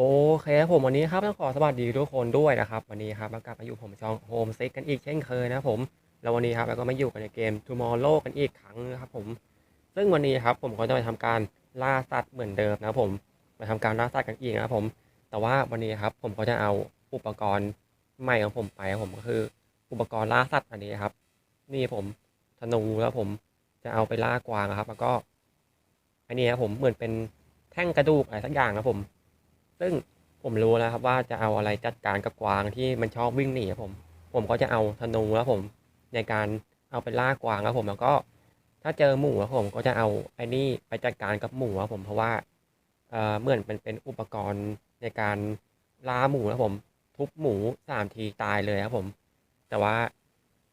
โอเคผมวันนี้ครับต้องขอสวัสดีทุกคนด้วยนะครับ วันนี้ครับมากลับมาอยู่ผมช่องโฮมซิกกันอีกเช่นเคยนะผมแล้ววันนี้ครับเราก็มาอยู่กันในเกม Tomorrow กันอีกครั้งนะครับผม ซึ่งวันนี้ครับผมก็จะไปทำการล่าสัตว์เหมือนเดิมนะผมมาทำการล่าสัตว์กันอีกนะครับผม แต่ว่าวันนี้ครับผมก็จะเอาอุปกรณ์ใหม่ของผมไปผมก็คือ อุปกรณ์ล่าสัตว์อันนี้ครับ นี่ผมธนูแล้วผมจะเอาไปล่ากวางนะครับ แล้วก็อันนี้ครับผมเหมือนเป็นแท่งกระดูกอะไรสักอย่างนะผม ซึ่งผมรู้แล้วครับว่าจะเอาอะไรจัดการกับกวางที่มันชอบวิ่งหนีครับผม ผมก็จะเอาธนูแล้วผม ในการเอาไปล่ากวางครับผมแล้วก็ ถ้าเจอหมูครับผมก็จะเอาไอ้นี่ไปจัดการกับหมูครับผมเพราะว่าเอ่อเหมือนเป็นเป็นอุปกรณ์ในการล่าหมูครับผม ทุบหมูสามทีตายเลยครับผม แต่ว่า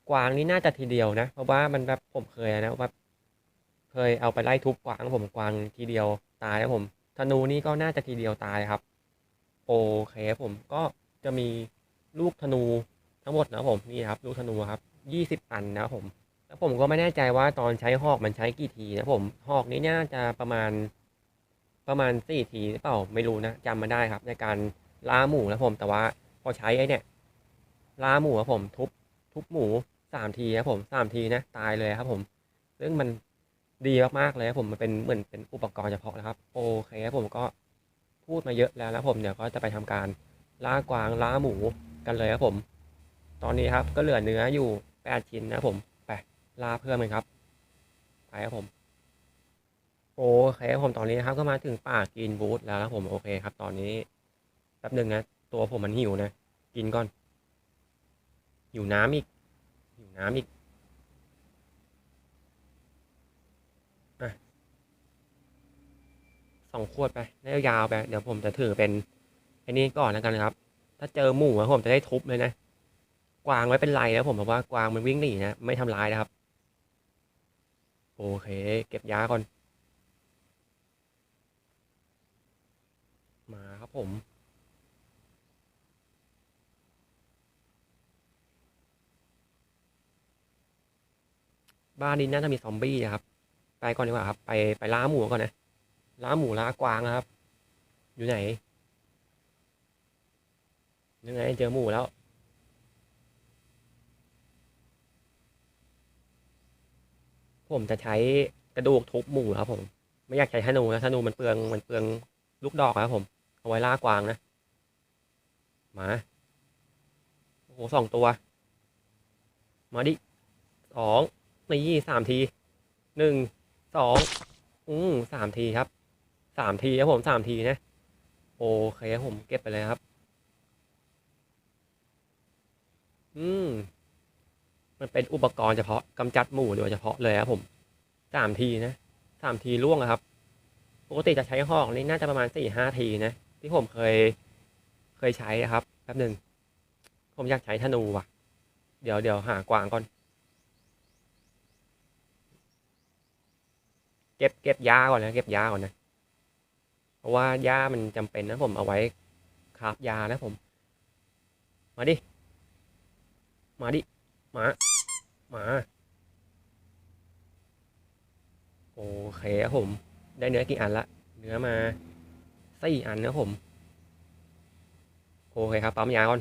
กวางนี่น่าจะทีเดียวนะ เพราะว่ามันแบบผมเคยนะว่าเคยเอาไปไล่ทุบกวางผมกวางทีเดียวตายครับผมธนูนี่ก็น่าจะทีเดียวตายครับ โอเคผมก็จะมีลูกธนูทั้งหมดนะผมนี่ครับลูกธนูครับยี่สิบอันนะผม แล้วผมก็ไม่แน่ใจว่าตอนใช้หอกมันใช้กี่ทีนะผมหอกนี้น่าจะประมาณประมาณสี่ทีหรือเปล่าไม่รู้นะจำมาได้ครับ ในการล่าหมูนะผม แต่ว่าพอใช้ไอ้เนี่ยล่าหมูครับผมทุบทุบหมูสามทีครับผมสามทีนะตายเลยครับผม ซึ่งมันดีมากๆเลยครับผมมันเป็นเหมือนเป็นอุปกรณ์เฉพาะนะครับ โอเคครับผมก็ พูดมาเยอะแล้วนะผมเดี๋ยวก็จะไปทำการล่ากวางล่าหมูกันเลยครับผม ตอนนี้ครับก็เหลือเนื้ออยู่แปดชิ้นนะครับผมลาเพื่อนมันครับไปครับผมโอเคครับผมตอนนี้นะครับก็มาถึงป่ากินบูธแล้วนะผมโอเคครับ ตอนนี้แป๊บหนึ่งนะตัวผมมันหิวนะ กินก่อนหิวน้ำอีกหิวน้ำอีกอะ สองขวดไปได้ยาวๆไปเดี๋ยวผมจะถือเป็นไอ้นี่ก่อนแล้วกันครับ ถ้าเจอหมูอะผมจะได้ทุบเลยนะกวางไว้เป็นไรนะผมบอกว่ากวางมันวิ่งหนีนะไม่ทำร้ายนะครับ โอเค เก็บยาก่อน มาครับผมบ้านนี้น่าจะมีซอมบี้นะครับ ไปก่อนดีกว่าครับ ไปไปล่าหมูก่อนนะ ล่าหมูล่ากวางนะครับ อยู่ไหนยังไงเจอหมูแล้วผมจะใช้กระดูกทุบหมูครับผม ไม่อยากใช้ธนูนะธนูมันเปลืองมันเปลืองลูกดอกครับผม เอาไว้ล่ากวางนะมาโอ้โหสองตัว มาดิสองนี่สามทีหนึ่งสองอืมสามทีครับ สามทีครับผมสามทีนะ โอเคครับผมเก็บไปเลยครับ อืม มันเป็นอุปกรณ์เฉพาะกำจัดหมู่โดยเฉพาะเลยครับผมสามทีนะสามทีล่วงอะครับ ปกติจะใช้หอกนี่น่าจะประมาณสี่ห้าทีนะ ที่ผมเคยเคยใช้นะครับแป๊บหนึ่งผมอยากใช้ธนูว่ะ เดี๋ยวเดี๋ยวหากวางก่อน เก็บเก็บยาก่อนนะ เก็บยาก่อนนะ ราะว่ายามันจำเป็นนะผมเอาไว้คราบยานะผม มาดิ มาดิ มา มา โอเคครับผม ได้เนื้อกี่อันละ เนื้อมาสี่อันนะผม โอเคครับ ปั๊มยาก่อน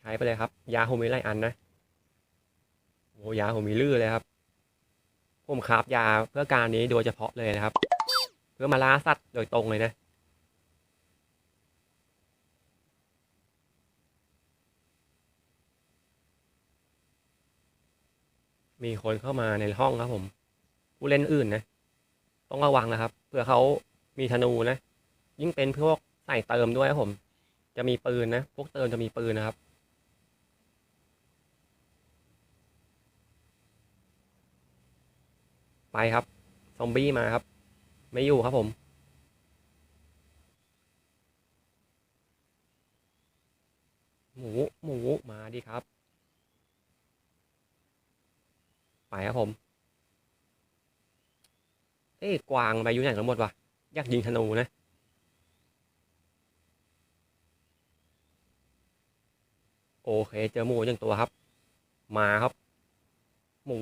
ใช้ไปเลยครับ ยาผมมีหลายอันนะ โอ้ยาผมมีลือเลยครับ ผมคราบยาเพื่อการนี้โดยเฉพาะเลยนะครับ เพื่อมาล่าสัตว์โดยตรงเลยนะมีคนเข้ามาในห้องครับผม ผู้เล่นอื่นนะ ต้องระวังนะครับเผื่อเขามีธนูนะ ยิ่งเป็นพวกใส่เติมด้วยครับผม จะมีปืนนะ พวกเติมจะมีปืนนะครับ ไปครับ ซอมบี้มาครับ ไม่อยู่ครับผม หมู หมูมาดิครับ ไปครับผม เอ้กวางไปอยู่ไหนทั้งหมดวะอยากยิงธนูนะโอเค เจอหมูหนึ่งตัวครับ มาครับ หมู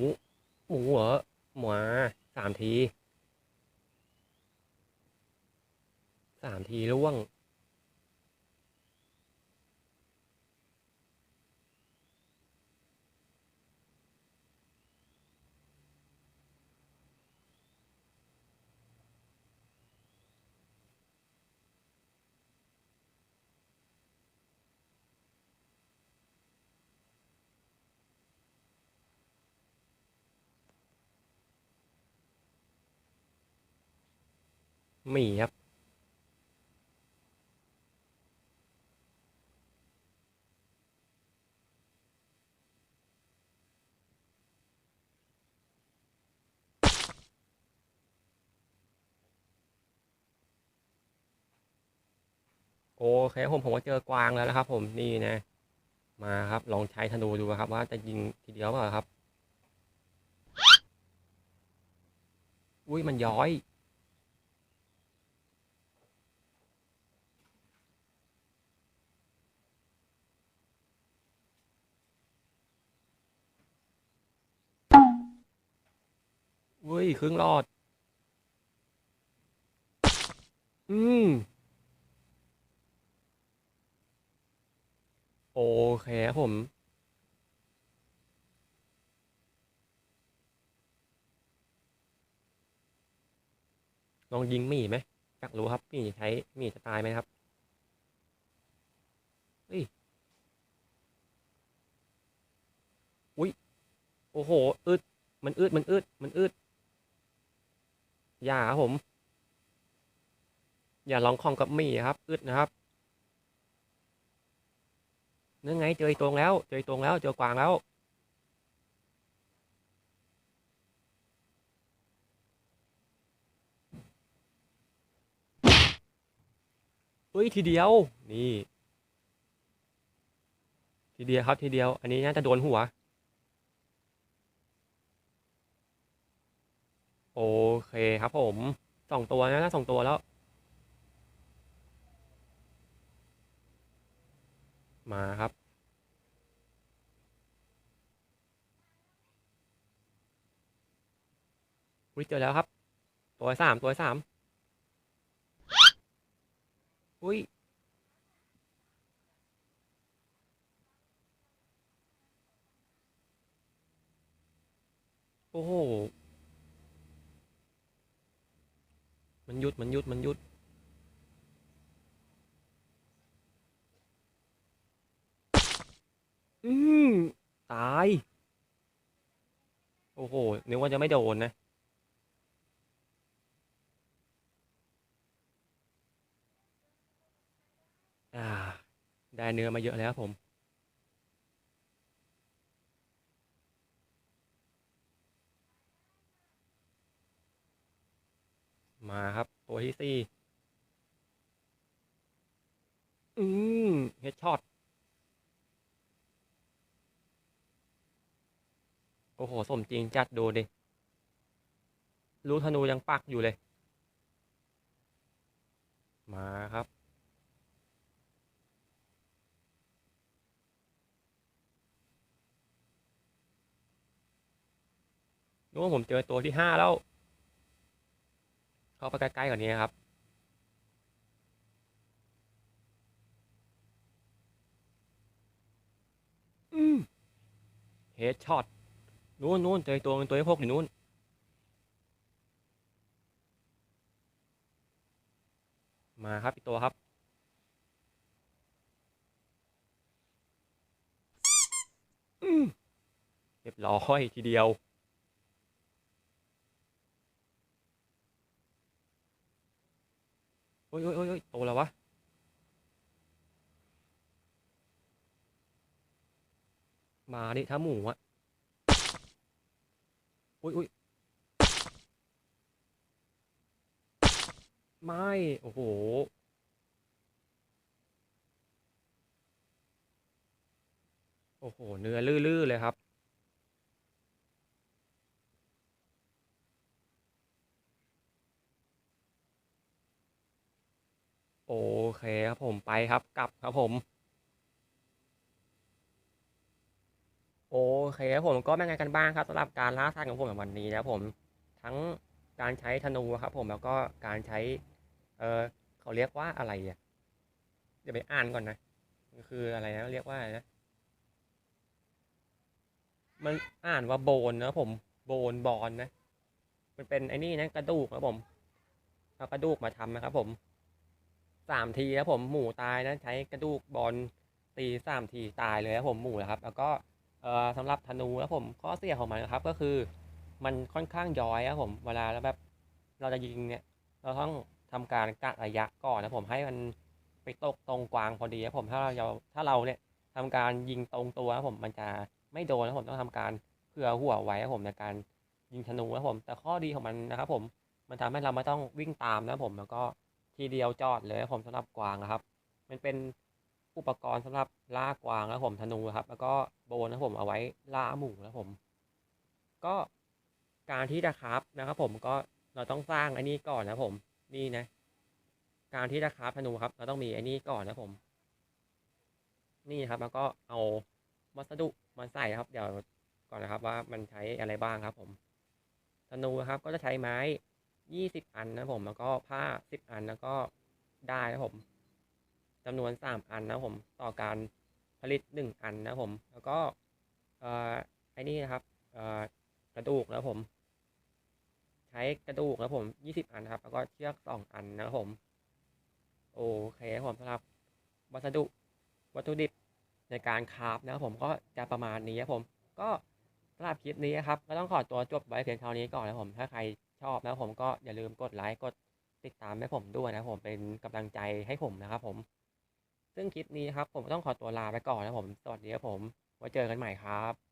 หมูเหรอ หมาสามทีสามทีล่วง มีครับ โอเคผมผมก็เจอกวางแล้วนะครับผมนี่นะ มาครับลองใช้ธนูดูครับ ว่าจะยิงทีเดียวเปล่าครับ อุ้ยมันย้อย อุ้ย ครึ่งรอด อืม โอเคผม ลองยิงมีไหมอยากรู้ครับ มีใช้ มีจะตายไหมครับเฮ้ยอุ้ย โอ้โห อึด มันอึด มันอึด มันอึด อย่าครับผม อย่าลองของกับมีครับอึดนะครับนั่นไงเจอไอตรงแล้ว เจอไอตรงแล้วเจอกวางแล้ว เฮ้ยทีเดียว นี่ ทีเดียวครับทีเดียว อันนี้น่าจะโดนหัว โอเคครับผมสองตัวนะสองตัวแล้ว มาครับ อุ้ยเจอแล้วครับ ตัวสามตัวสามอุ้ยโอ้โห มันหยุดมันหยุดมันหยุดอืมตาย โอ้โหนึกว่าจะไม่โดนนะ อ่า ได้เนื้อมาเยอะแล้วผม มาครับตัวที่สี่อืมเฮดช็อตโอ้โห สมจริงจัดดูดิลูกธนูยังปักอยู่เลย มาครับ นู้นผมเจอตัวที่ห้าแล้ว เข้าไปใกล้ๆกว่านี้ครับ อืมเฮดช็อตนู้นนู้นเจอตัวเงินตัวที่พกอยู่นู้นมาครับอีกตัวครับอืมเรียบร้อยทีเดียว โอ้ยโอ้ยโอ้ยโอ้ยโตแล้ววะมาดิถ้าหมูอะอุ้ยอุ้ยไม่ โอ้โห โอ้โห เนื้อ ลื่อๆเลยครับ โอเคครับผมไปครับกลับครับผม โอเคครับผมก็เป็นไงกันบ้างครับสำหรับการล่าสัตว์ของผมในวันนี้นะครับผมทั้งการใช้ธนูครับ ผมแล้วก็การใช้ เออเขาเรียกว่าอะไรอะเดี๋ยวไปอ่านก่อนนะมันคืออะไรนะเรียกว่าอะไรนะมันอ่านว่าโบนนะผมโบนบอลนะ มันเป็นไอ้นี่นะกระดูกนะผมเอากระดูกมาทำนะครับผม สามทีนะผมหมูตายนะใช้กระดูกบอลตีสามทีตายเลยนะผมหมูนะครับ แล้วก็เอ่อสำหรับธนูนะผมข้อเสียของมันนะครับก็คือมันค่อนข้างย้อยนะผมเวลาแล้วแบบเราจะยิงเนี่ย เราต้องทำการกะระยะก่อนนะผมให้มันไปตกตรงกวางพอดีนะผมถ้าเราถ้าเราเนี่ยทำการยิงตรงตัวนะผมมันจะไม่โดนนะผมต้องทำการเผื่อหัวไว้นะผมในการยิงธนูนะผม แต่ข้อดีของมันนะครับผมมันทำให้เราไม่ต้องวิ่งตามนะผมแล้วก็ ทีเดียวจอดเลยผมสำหรับกวางนะครับ มันเป็นอุปกรณ์สำหรับล่ากวางนะผมธนูครับ แล้วก็โบนนะผมเอาไว้ล่าหมูนะผม ก็การที่จะครับนะครับผมก็เราต้องสร้างอันนี้ก่อนนะผม นี่นะ การที่จะคราฟธนูครับ เราต้องมีอ้นี่ก่อนนะผม นี่ครับ แล้วก็เอาวัสดุมาใส่ครับ เดี๋ยวก่อนนะครับว่ามันใช้อะไรบ้างครับ ผมธนูครับ ก็จะใช้ไม้ ยี่สิบอันนะผมแล้วก็ผ้าสิบอันแล้วก็ได้นะผมจำนวนสามอันนะผมต่อการผลิตหนึ่งอันนะผมแล้วก็เอ่อไอ้นี่นะครับเอ่อกระดูกนะผม ใช้กระดูกนะผมยี่สิบอันครับ แล้วก็เชือกสองอันนะผม โอเคครับผมสำหรับวัสดุวัตถุดิบในการคราฟนะครับผมก็จะประมาณนี้ครับผม ก็สำหรับคลิปนี้ครับ ก็ต้องขอตัวจบไว้เพียงเท่านี้ก่อนนะผม ถ้าใคร อบนะผมก็อย่าลืมกดไลค์กดติดตามให้ผมด้วยนะผมเป็นกำลังใจให้ผมนะครับผม ซึ่งคลิปนี้ครับผมต้องขอตัวลาไปก่อนนะผม สวัสดีครับผมไว้เจอกันใหม่ครับ